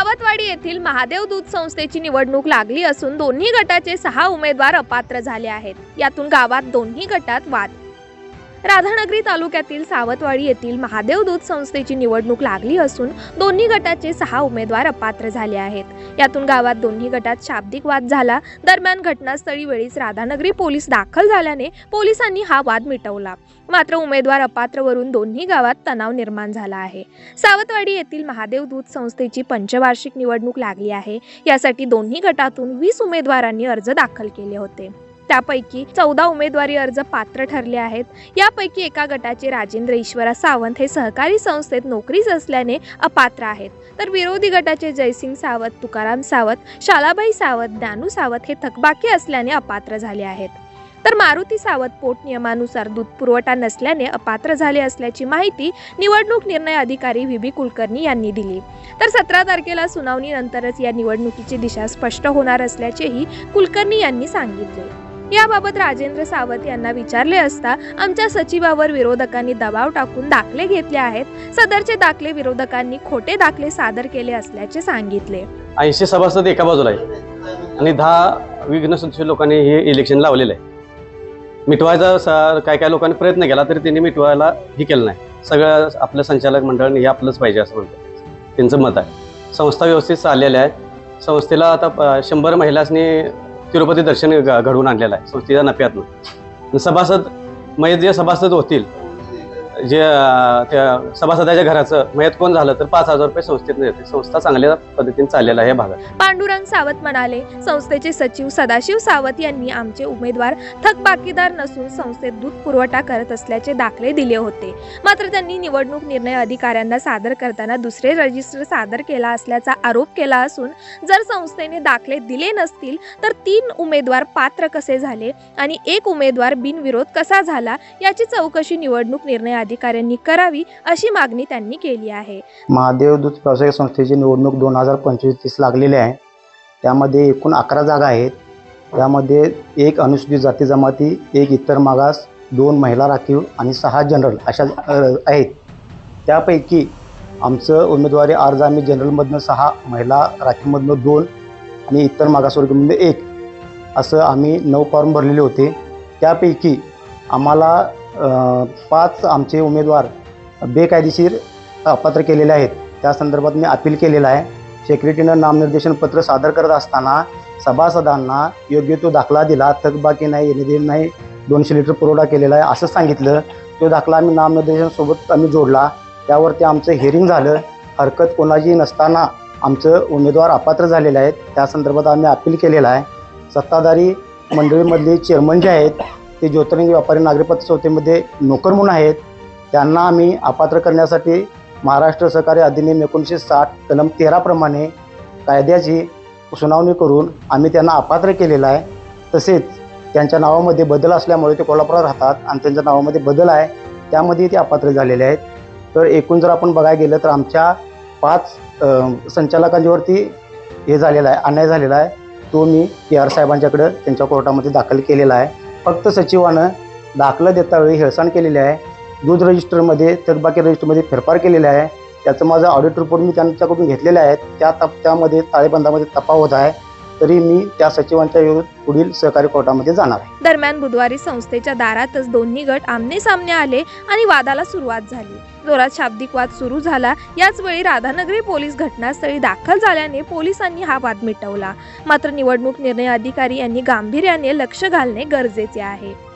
सावतवाडी येथील महादेव दूध संस्थेची निवडणूक लागली असून दोन्ही गटाचे सहा उमेदवार अपात्र झाले आहेत. यातून गावात दोन्ही गटात वाद राधानगरी तालुक्यातील सावतवाडी येथील महादेव दूध संस्थेची निवडणूक लागली असून दोन्ही गटाचे सहा उमेदवार अपात्र झाले आहेत. यातून गावात दोन्ही गटात शाब्दिक वाद झाला. दरम्यान घटनास्थळी वेळीच राधानगरी पोलीस दाखल झाल्याने पोलिसांनी हा वाद मिटवला. मात्र उमेदवार अपात्रवरून दोन्ही गावात तणाव निर्माण झाला आहे. सावतवाडी येथील महादेव दूध संस्थेची पंचवार्षिक निवडणूक लागली आहे. यासाठी दोन्ही गटातून वीस उमेदवारांनी अर्ज दाखल केले होते. त्यापैकी चौदा उमेदवारी अर्ज पात्र ठरले आहेत. यापैकी एका गटाचे राजेंद्र ईश्वरा सावंत हे सहकारी संस्थेत नोकरीच असल्याने अपात्र आहेत. तर विरोधी गटाचे जयसिंग सावंत तुकाराम सावंत शालाबाई सावंत ज्ञानू सावंत हे थकबाकी असल्याने अपात्र झाले आहेत. तर मारुती सावंत पोट नियमानुसार दूध पुरवठा नसल्याने अपात्र झाले असल्याची माहिती निवडणूक निर्णय अधिकारी व्ही. बी. कुलकर्णी यांनी दिली. तर सतरा तारखेला सुनावणीनंतरच या निवडणुकीची दिशा स्पष्ट होणार असल्याचेही कुलकर्णी यांनी सांगितले. याबाबत राजेंद्र सावंत यांना विचारले असता आमच्या सचिवावर विरोधकांनी दबाव टाकून दाखले घेतले आहेत. सदरचे दाखले विरोधकांनी खोटे दाखले सादर केले असल्याचे सांगितले. ऐंशी सभासद एका बाजूला आहे आणि दहा विघ्नसदस्य लोकांनी हे इलेक्शन लावलेलं आहे मिटवायचा सर काय काय लोकांनी प्रयत्न केला तरी त्यांनी मिटवायला हे केलं नाही. सगळं आपलं संचालक मंडळाने हे आपलंच पाहिजे असं म्हणतात. त्यांचं मत आहे. संस्था व्यवस्थित चाललेल्या आहे संस्थेला आता प- शंभर महिलांनी तिरुपती दर्शन घ- घडवून आणलेलं आहे संस्थेच्या नफ्यातून. सभासद म्हणजे जे सभासद होतील जे त्या सभासदाच्या घराचं मयत कोण झालं तर पाच हजार रुपये संस्थेतून येते संस्था चांगल्या पद्धतीने चाललेला आहे भागात. पांडुरंग सावंत म्हणाले संस्थेचे सचिव सदाशिव सावंत यांनी आमचे उमेदवार थकबाकीदार नसून संस्थेत दूध पुरवठा करत असल्याचे दाखले दिले होते. मात्र त्यांनी निवडणूक निर्णय अधिकाऱ्यांना सादर करताना दुसरे रजिस्टर सादर केला असल्याचा आरोप केला असून जर संस्थेने दाखले दिले नसतील तर तीन उमेदवार पात्र कसे झाले आणि एक उमेदवार बिनविरोध कसा झाला याची चौकशी निवडणूक निर्णय अधिकाऱ्यांनी करावी अशी मागणी त्यांनी केली आहे. महादेव दूध व्यावसायिक संस्थेची निवडणूक दोन हजार पंचवीस तीस लागलेली आहे. त्यामध्ये एकूण अकरा जागा आहेत. त्यामध्ये एक अनुसूचित जाती जमाती एक इतर मागास दोन महिला राखीव आणि सहा जनरल अशा आहेत. त्यापैकी आमचं उमेदवारी अर्ज आम्ही जनरलमधनं सहा महिला राखीवमधनं दोन आणि इतर मागासवर्गमधनं एक. असं आम्ही नऊ फॉर्म भरलेले होते. त्यापैकी आम्हाला पाच आमचे उमेदवार बेकायदेशीर अपात्र केलेले आहेत. त्या संदर्भात मी अपील केलेलं आहे. सेक्रेटरीनं नामनिर्देशन पत्र सादर करत असताना सभासदांना योग्य तो दाखला दिला. थकबाकी नाही येणे नाही दोनशे लिटर पुरवठा केलेला आहे असं सांगितलं. तो दाखला आम्ही नामनिर्देशनसोबत आम्ही जोडला. त्यावरती आमचं हिअरिंग झालं. हरकत कोणाची नसताना आमचं उमेदवार अपात्र झालेले आहेत. त्या संदर्भात आम्ही अपील केलेलं आहे. सत्ताधारी मंडळीमधले चेअरमन जे आहेत ते ज्योतिर्लिंग व्यापारी नागरिकपत्र संस्थेमध्ये नोकर म्हणून आहेत. त्यांना आम्ही अपात्र करण्यासाठी महाराष्ट्र सहकारी अधिनियम एकोणीसशे साठ कलम तेराप्रमाणे कायद्याची सुनावणी करून आम्ही त्यांना अपात्र केलेलं आहे. तसेच त्यांच्या नावामध्ये बदल असल्यामुळे ते कोल्हापुरात राहतात आणि त्यांच्या नावामध्ये बदल आहे त्यामध्ये ते अपात्र झालेले आहेत. तर एकूण जर आपण बघायला गेलं तर आमच्या पाच संचालकांच्यावरती हे झालेलं आहे अन्याय झालेला आहे. तो मी पी आर साहेबांच्याकडं त्यांच्या कोर्टामध्ये दाखल केलेला आहे. फक्त सचिवानं दाखला देता वेळी हेळसाण केलेली आहे. दूध रजिस्टरमध्ये थकबाकी रजिस्टरमध्ये फेरफार केलेला आहे. त्याचं माझं ऑडिट रिपोर्ट मी त्यांच्याकडून घेतलेलं आहे. त्या तप त्यामध्ये ताळेबंदामध्ये तपावत आहे. तरी मी त्या सचिवांच्या पुढील सहकारी कोर्टामध्ये जाणार आहे. दरम्यान बुधवारी संस्थेच्या दारातच दोन्ही गट आमने सामने आले आणि वादाला सुरुवात झाली. जोरात शाब्दिक वाद सुरू झाला. याच वेळी राधानगरी पोलीस घटनास्थळी दाखल झाल्याने पोलिसांनी हा वाद मिटवला. मात्र निवडणूक निर्णय अधिकारी यांनी गांभीर्याने लक्ष घालणे गरजेचे आहे.